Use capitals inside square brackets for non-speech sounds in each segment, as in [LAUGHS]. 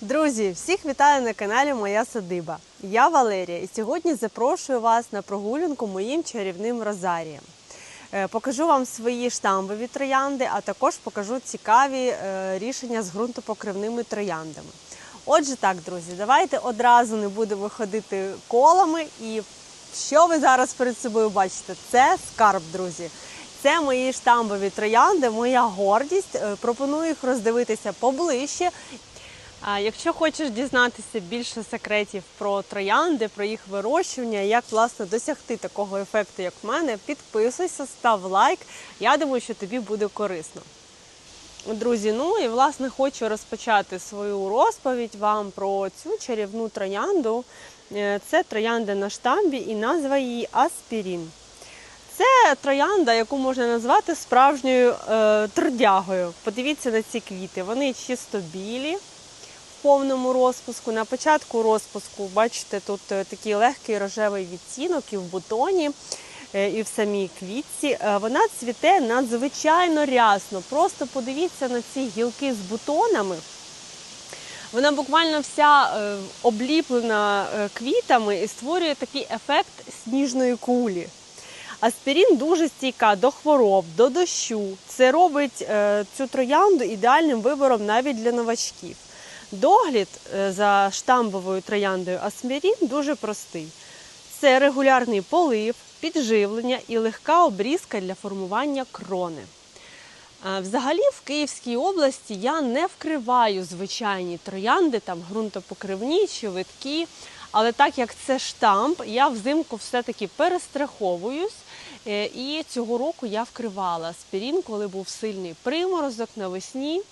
Друзі, всіх вітаю на каналі Моя Садиба. Я Валерія і сьогодні запрошую вас на прогулянку моїм чарівним розарієм. Е, Покажу вам свої штамбові троянди, а також покажу цікаві е, рішення з ґрунтопокривними трояндами. Отже, так, друзі, давайте одразу не будемо ходити колами. І що ви зараз перед собою бачите? Це скарб, друзі. Це мої штамбові троянди, моя гордість. Е, Пропоную їх роздивитися поближче. Якщо хочеш дізнатися більше секретів про троянди, про їх вирощування, як власне досягти такого ефекту, як в мене, підписуйся, став лайк. Я думаю, що тобі буде корисно. Друзі, ну і власне хочу розпочати свою розповідь вам про цю чарівну троянду. Е, Це троянда на штамбі і назва її Аспірін. Це троянда, яку можна назвати справжньою е, трудягою. Подивіться на ці квіти. Вони чисто білі повному розпуску. На початку розпуску, бачите, тут е, такий легкий рожевий відтінок і в бутоні, е, і в самій квітці. Е, Вона цвіте надзвичайно рясно. Просто подивіться на ці гілки з бутонами. Вона буквально вся обліплена квітами і створює такий ефект сніжної кулі. Аспірін дуже стійка до хвороб, до дощу. Це робить цю троянду ідеальним вибором навіть для новачків. Догляд е, за штамбовою трояндою аспірін дуже простий. Це регулярний полив, підживлення і легка обрізка для формування крони. Е, Взагалі в Київській області я не вкриваю звичайні троянди, там ґрунтопокривні чи виткі. Але так як це штамп, я взимку все-таки перестраховуюсь. Е, І цього року я вкривала аспірін, коли був сильний приморозок навесні.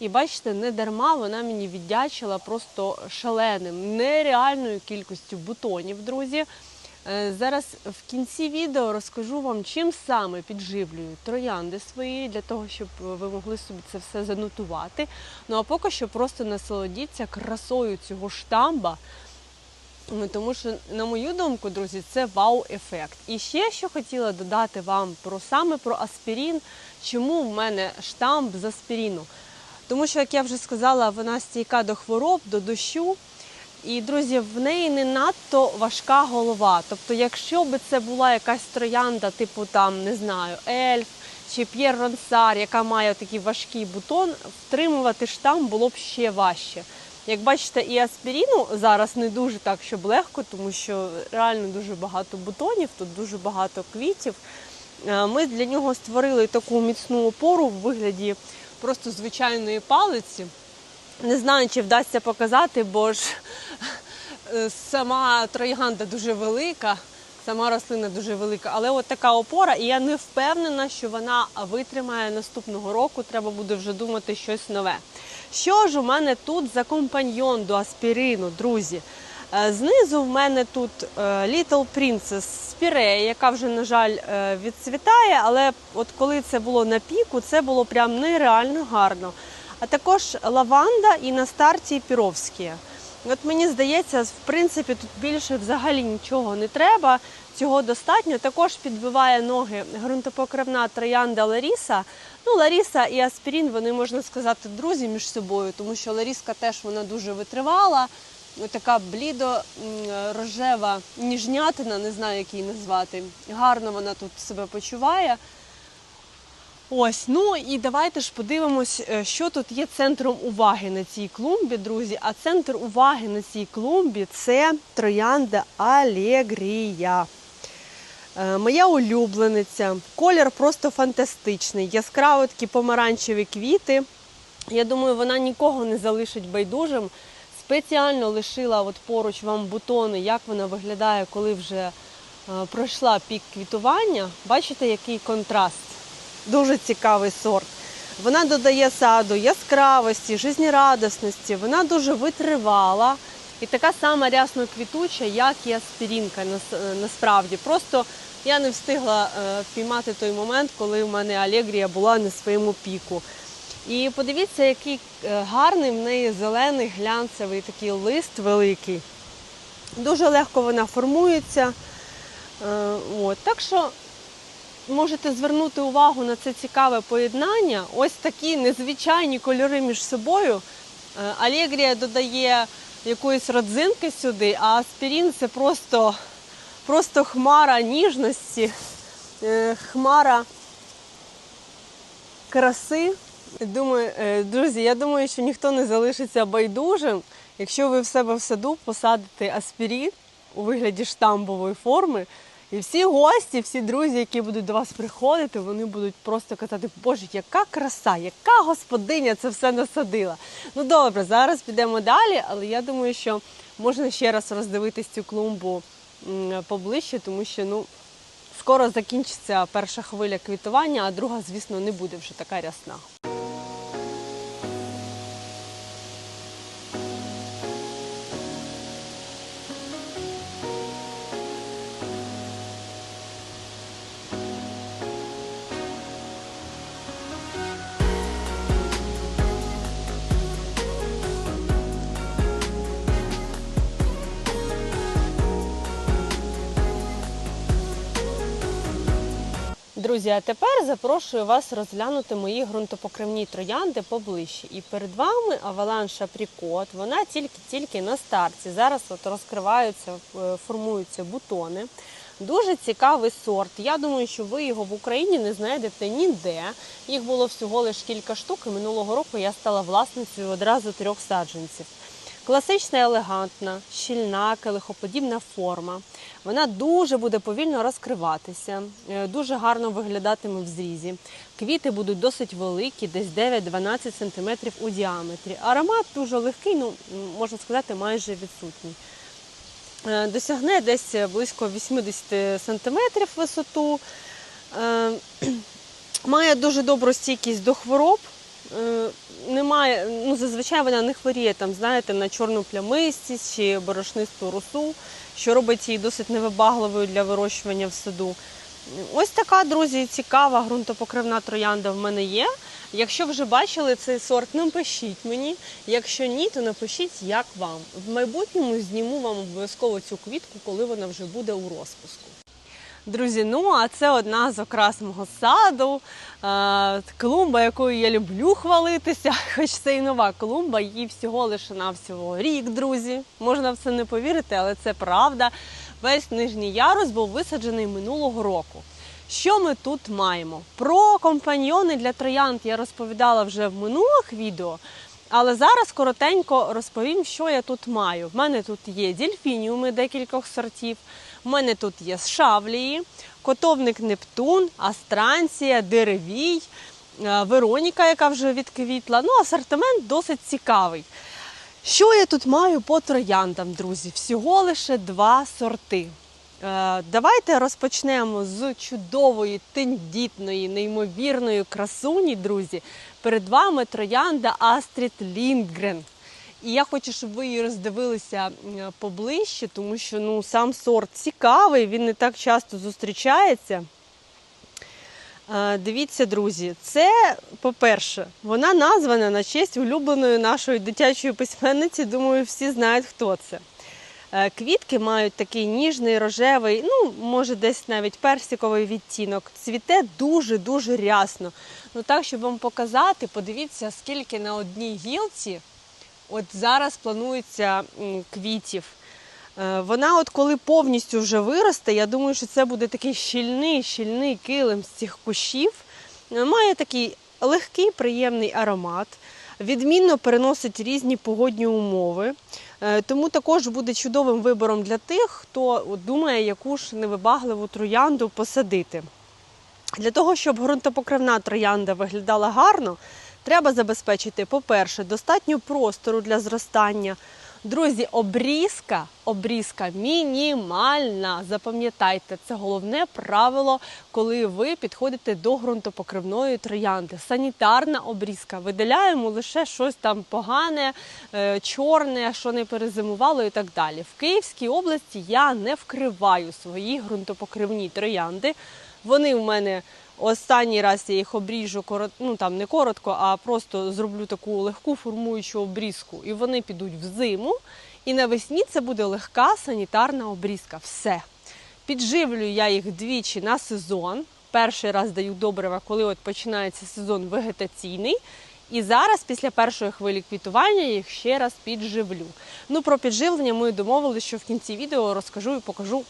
І бачите, не дарма вона мені віддячила просто шаленим, нереальною кількістю бутонів, друзі. Е, Зараз в кінці відео розкажу вам, чим саме підживлюю троянди свої, для того, щоб ви могли собі це все занотувати. Ну а поки що просто насолодіться красою цього штамба. Ну, Тому що, на мою думку, друзі, це вау-ефект. І ще що хотіла додати вам про саме про аспірін, чому в мене штамп з аспіріну. Тому що, як я вже сказала, вона стійка до хвороб, до дощу. І, друзі, в неї не надто важка голова. Тобто, якщо б це була якась троянда, типу там, не знаю, ельф чи П'єр Ронсар, яка має такий важкий бутон, втримувати штам було б ще важче. Як бачите, і аспіріну зараз не дуже так, щоб легко, тому що реально дуже багато бутонів, тут дуже багато квітів. Е, Ми для нього створили таку міцну опору в вигляді просто звичайної палиці. Не знаю, чи вдасться показати, бо ж е, сама троянда дуже велика, сама рослина дуже велика, але от така опора, і я не впевнена, що вона витримає наступного року. Треба буде вже думати щось нове. Що ж у мене тут за компаньйон до аспірину, друзі? Е, Знизу в мене тут е, Little Princess Спірея, яка вже, на жаль, е, відцвітає, але от коли це було на піку, це було прям нереально гарно. А також лаванда і на старті піровські. От мені здається, в принципі, тут більше взагалі нічого не треба. Цього достатньо. Також підбиває ноги ґрунтопокривна троянда Ларіса. Ну, Ларіса і Аспірін, вони можна сказати, друзі між собою, тому що Ларіска теж вона дуже витривала. Така блідо рожева ніжнятина, не знаю, як її назвати. Гарно вона тут себе почуває. Ось, ну і давайте ж подивимось, е, що тут є центром уваги на цій клумбі, друзі. А центр уваги на цій клумбі це троянда Алегрія. Е, Моя улюблениця. Колір просто фантастичний. Яскраво такі помаранчеві квіти. Я думаю, вона нікого не залишить байдужим. Спеціально лишила от поруч вам бутони, як вона виглядає, коли вже е, пройшла пік квітування. Бачите, який контраст. Дуже цікавий сорт. Вона додає саду яскравості, жизнерадісності, вона дуже витривала і така сама рясно квітуча, як і аспірінка насправді. Просто я не встигла е, впіймати той момент, коли в мене Алегрія була на своєму піку. І подивіться, який е, гарний в неї зелений глянцевий такий лист великий. Дуже легко вона формується. Е, От. Так що можете звернути увагу на це цікаве поєднання. Ось такі незвичайні кольори між собою Е, Алегрія додає якоїсь родзинки сюди, а аспірін це просто, просто хмара ніжності, хмара краси. Думаю, е, друзі, я думаю, що ніхто не залишиться байдужим, якщо ви в себе в саду посадите аспірін у вигляді штамбової форми. І всі гості, всі друзі, які будуть до вас приходити, вони будуть просто казати, Боже, яка краса, яка господиня це все насадила. Ну добре, зараз підемо далі, але я думаю, що можна ще раз роздивитись цю клумбу поближче, тому що ну, скоро закінчиться перша хвиля квітування, а друга, звісно, не буде вже така рясна. Друзі, а тепер запрошую вас розглянути мої ґрунтопокривні троянди поближче. І перед вами Avalanche Apricot. Вона тільки-тільки на старті. Зараз от розкриваються, е, формуються бутони. Дуже цікавий сорт. Я думаю, що ви його в Україні не знайдете ніде. Їх було всього лише кілька штук. І минулого року я стала власницею одразу трьох саджанців. Класична, елегантна, щільна, келихоподібна форма. Вона дуже буде повільно розкриватися, е, дуже гарно виглядатиме в зрізі. Квіти будуть досить великі, десь 9-12 см у діаметрі. Аромат дуже легкий, ну можна сказати, майже відсутній. Е, Досягне десь близько 80 см висоту. Е, [CLEARS THROAT] Має дуже добру стійкість до хвороб. Е, Немає, ну зазвичай вона не хворіє там, знаєте, на чорну плямистість чи борошнисту росу, що робить її досить невибагливою для вирощування в саду. Ось така, друзі, цікава ґрунтопокривна троянда в мене є. Якщо вже бачили цей сорт, напишіть мені. Якщо ні, то напишіть, як вам. В майбутньому зніму вам обов'язково цю квітку, коли вона вже буде у розпуску. Друзі, ну а це одна з окрас мого саду. Е, Клумба, якою я люблю хвалитися, [LAUGHS] хоч це і нова клумба, їй всього лише навсього рік, друзі. Можна в це не повірити, але це правда. Весь нижній ярус був висаджений минулого року. Що ми тут маємо? Про компаньйони для троянд я розповідала вже в минулих відео. Але зараз коротенько розповім, що я тут маю. В мене тут є дільфініуми декількох сортів. У мене тут є шавлії, котовник Нептун, Астранція, Деревій, е, Вероніка, яка вже відквітла. Ну, асортимент досить цікавий. Що я тут маю по трояндам, друзі? Всього лише два сорти. Е, Давайте розпочнемо з чудової, тендітної, неймовірної красуні, друзі. Перед вами троянда Астрід Ліндгрен. І я хочу, щоб ви її роздивилися поближче, тому що ну, сам сорт цікавий, він не так часто зустрічається. Дивіться, друзі, це, по-перше, вона названа на честь улюбленої нашої дитячої письменниці. Думаю, всі знають, хто це. Е, Квітки мають такий ніжний, рожевий, ну, може, десь навіть персиковий відтінок. Цвіте дуже-дуже рясно. Ну так, щоб вам показати, подивіться, скільки на одній гілці от зараз планується квітів. Е, Вона, от коли повністю вже виросте, я думаю, що це буде такий щільний, щільний килим з цих кущів. Е, Має такий легкий, приємний аромат. Відмінно переносить різні погодні умови. Е, Тому також буде чудовим вибором для тих, хто думає, яку ж невибагливу троянду посадити. Для того, щоб ґрунтопокривна троянда виглядала гарно, треба забезпечити, по-перше, достатньо простору для зростання. Друзі, обрізка, обрізка мінімальна. Запам'ятайте, це головне правило, коли ви підходите до ґрунтопокривної троянди. Санітарна обрізка. Видаляємо лише щось там погане, е, чорне, що не перезимувало і так далі. В Київській області я не вкриваю свої ґрунтопокривні троянди. Вони в мене останній раз я їх обріжу ну там не коротко, а просто зроблю таку легку формуючу обрізку. І вони підуть в зиму. І навесні це буде легка санітарна обрізка. Все. Підживлюю я їх двічі на сезон. Перший раз даю добрива, коли от починається сезон вегетаційний. І зараз, після першої хвилі квітування, я їх ще раз підживлю. Ну, про підживлення ми домовилися, що в кінці відео розкажу і покажу,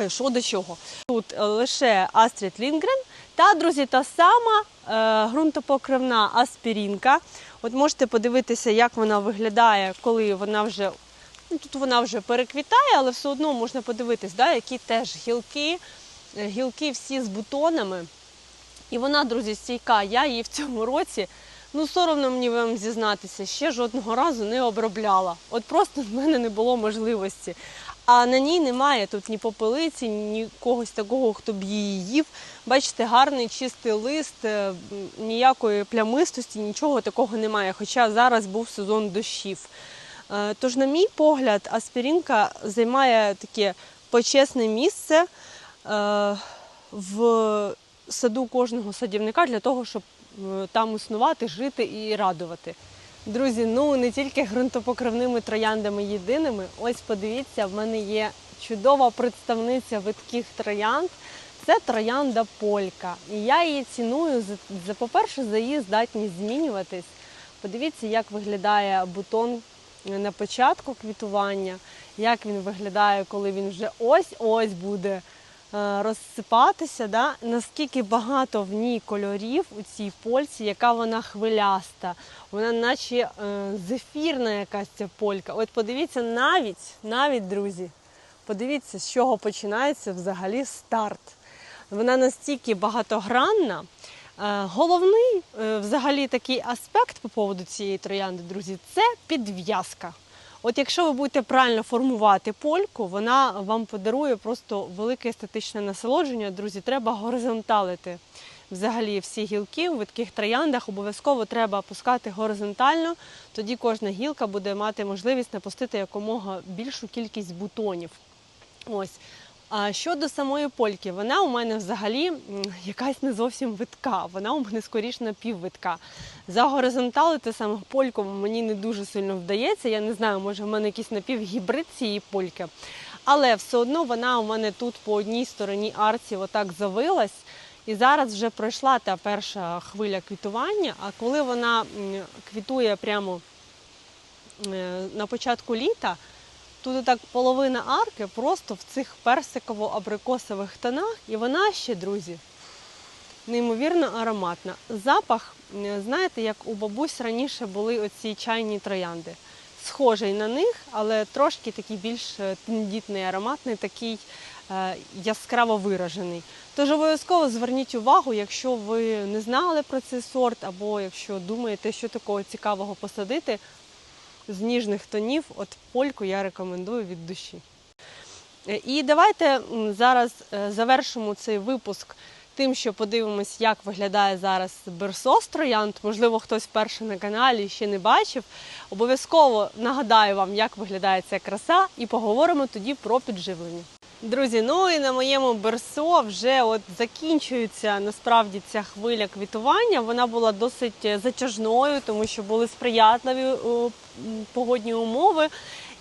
е, що до чого. Тут е, лише Астрід Лінгрен та, друзі, та сама е, ґрунтопокривна аспірінка. От можете подивитися, як вона виглядає, коли вона вже. Ну, тут вона вже переквітає, але все одно можна подивитись, да, які теж гілки, е, гілки всі з бутонами. І вона, друзі, стійка. Я її в цьому році, ну соромно мені вам зізнатися, ще жодного разу не обробляла. От просто в мене не було можливості. А на ній немає тут ні попелиці, ні когось такого, хто б її їв. Бачите, гарний чистий лист, е, ніякої плямистості, нічого такого немає. Хоча зараз був сезон дощів. Е, Тож, на мій погляд, аспірінка займає таке почесне місце е, в саду кожного садівника для того, щоб там існувати, жити і радувати. Друзі, ну не тільки ґрунтопокривними трояндами єдиними. Ось подивіться, в мене є чудова представниця видких троянд. Це троянда полька. І я її ціную за, по-перше, за її здатність змінюватись. Подивіться, як виглядає бутон на початку квітування, як він виглядає, коли він вже ось-ось буде розсипатися. Да? Наскільки багато в ній кольорів у цій польці, яка вона хвиляста, вона наче е, зефірна якась ця полька. От подивіться навіть, навіть, друзі, подивіться, з чого починається взагалі старт. Вона настільки багатогранна. Е, Головний е, взагалі такий аспект по поводу цієї троянди, друзі, це підв'язка. От якщо ви будете правильно формувати польку, вона вам подарує просто велике естетичне насолодження. Друзі, треба горизонталити взагалі всі гілки у таких трояндах. Обов'язково треба опускати горизонтально. Тоді кожна гілка буде мати можливість напустити якомога більшу кількість бутонів. Ось. А щодо самої польки, вона у мене взагалі якась не зовсім витка. Вона у мене скоріш напіввитка. Загоризонталити саме польку мені не дуже сильно вдається. Я не знаю, може в мене якийсь напівгібрид цієї польки. Але все одно вона у мене тут по одній стороні арці отак завилась. І зараз вже пройшла та перша хвиля квітування. А коли вона квітує прямо е, на початку літа, Тут так половина арки просто в цих персиково-абрикосових тонах, і вона ще, друзі, неймовірно ароматна. Запах, знаєте, як у бабусь раніше були оці чайні троянди. Схожий на них, але трошки такий більш е, тендітний, ароматний, такий е, яскраво виражений. Тож обов'язково зверніть увагу, якщо ви не знали про цей сорт, або якщо думаєте, що такого цікавого посадити, з ніжних тонів, от польку я рекомендую від душі. Е, І давайте зараз е, завершимо цей випуск тим, що подивимось, як виглядає зараз берсос троянд. Можливо, хтось вперше на каналі ще не бачив. Обов'язково нагадаю вам, як виглядає ця краса, і поговоримо тоді про підживлення. Друзі, ну і на моєму берсо вже от закінчується насправді ця хвиля квітування. Вона була досить е, затяжною, тому що були сприятливі погодні умови.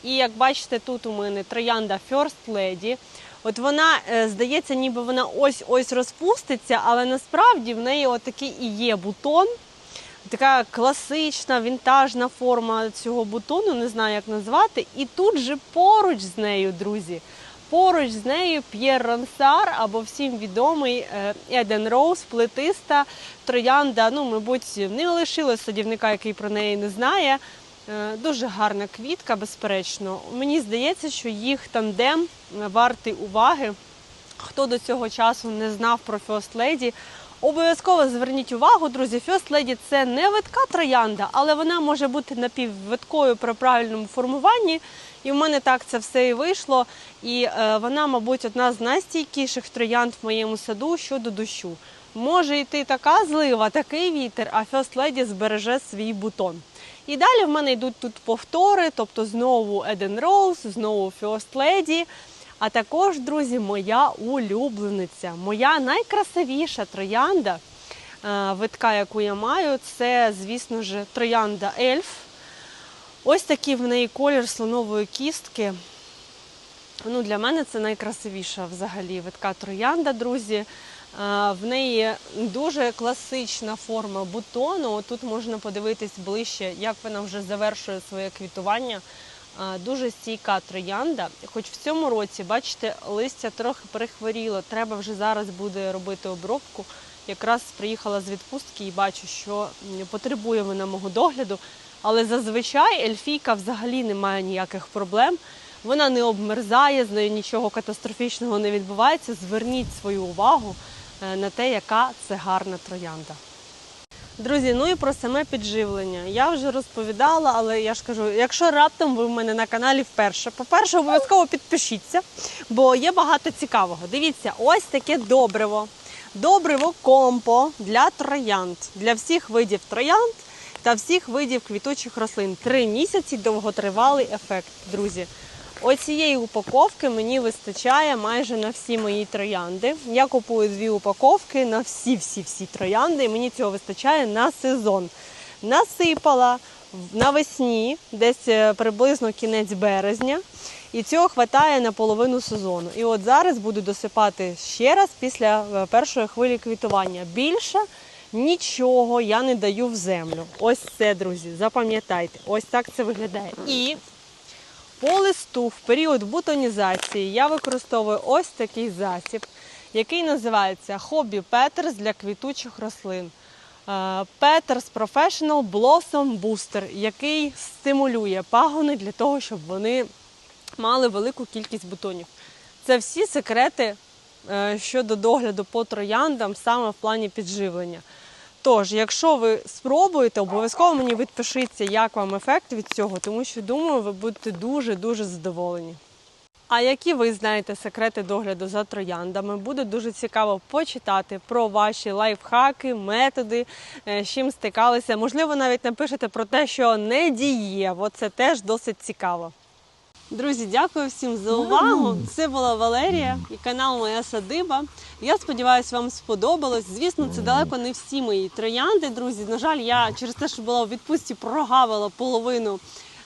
І як бачите, тут у мене троянда First Lady. От вона е, здається, ніби вона ось-ось розпуститься, але насправді в неї отакий і є бутон. Така класична вінтажна форма цього бутону, не знаю, як назвати. І тут же поруч з нею, друзі, поруч з нею П'єр Рансар або всім відомий е, Еден Роуз, плетиста троянда. Ну, мабуть, не лишилось садівника, який про неї не знає. Е, Дуже гарна квітка, безперечно. Мені здається, що їх тандем е, вартий уваги. Хто до цього часу не знав про First Lady, обов'язково зверніть увагу, друзі. First Lady – це не витка троянда, але вона може бути напіввиткою при правильному формуванні. І в мене так це все і вийшло. І е, вона, мабуть, одна з найстійкіших троянд в моєму саду щодо дощу. Може йти така злива, такий вітер, а First Lady збереже свій бутон. І далі в мене йдуть тут повтори, тобто знову Eden Rose, знову First Lady. А також, друзі, моя улюблениця, моя найкрасивіша троянда, е, витка, яку я маю, це, звісно ж, троянда Ельф. Ось такий в неї колір слонової кістки. Ну, для мене це найкрасивіша взагалі витка троянда, друзі. В неї дуже класична форма бутону. Тут можна подивитись ближче, як вона вже завершує своє квітування. Дуже стійка троянда. Хоч в цьому році, бачите, листя трохи перехворіло. Треба вже зараз буде робити обробку. Якраз приїхала з відпустки і бачу, що потребує вона мого догляду. Але зазвичай ельфійка взагалі не має ніяких проблем. Вона не обмерзає, з нею нічого катастрофічного не відбувається. Зверніть свою увагу на те, яка це гарна троянда. Друзі, ну і про саме підживлення. Я вже розповідала, але я ж кажу, якщо раптом ви в мене на каналі вперше, по-перше, обов'язково підпишіться, бо є багато цікавого. Дивіться, ось таке добриво. Добриво компо для троянд, для всіх видів троянд та всіх видів квітучих рослин. Три місяці довготривалий ефект, друзі. Оцієї упаковки мені вистачає майже на всі мої троянди. Я купую дві упаковки на всі-всі-всі троянди, і мені цього вистачає на сезон. Насипала навесні, десь е, приблизно кінець березня, і цього вистачає на половину сезону. І от зараз буду досипати ще раз після е, першої хвилі квітування. Більше нічого я не даю в землю. Ось це, друзі, запам'ятайте, ось так це виглядає. І по листу в період бутонізації я використовую ось такий засіб, який називається Hobby Peters для квітучих рослин. Е, Professional Blossom Booster, який стимулює пагони для того, щоб вони мали велику кількість бутонів. Це всі секрети е, щодо догляду по трояндам саме в плані підживлення. Тож, якщо ви спробуєте, обов'язково мені відпишіться, як вам ефект від цього, тому що думаю, ви будете дуже-дуже задоволені. А які ви знаєте секрети догляду за трояндами? Буде дуже цікаво почитати про ваші лайфхаки, методи, е, з чим стикалися. Можливо, навіть напишете про те, що не дієво. Це теж досить цікаво. Друзі, дякую всім за увагу. Це була Валерія і канал Моя Садиба. Я сподіваюся, вам сподобалось. Звісно, це далеко не всі мої троянди. Друзі, на жаль, я через те, що була у відпустці, прогавила половину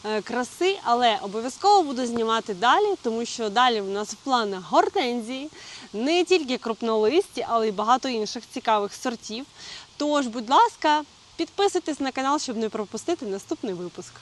е, краси, але обов'язково буду знімати далі, тому що далі в нас в планах гортензії, не тільки крупнолисті, але й багато інших цікавих сортів. Тож, будь ласка, підписуйтесь на канал, щоб не пропустити наступний випуск.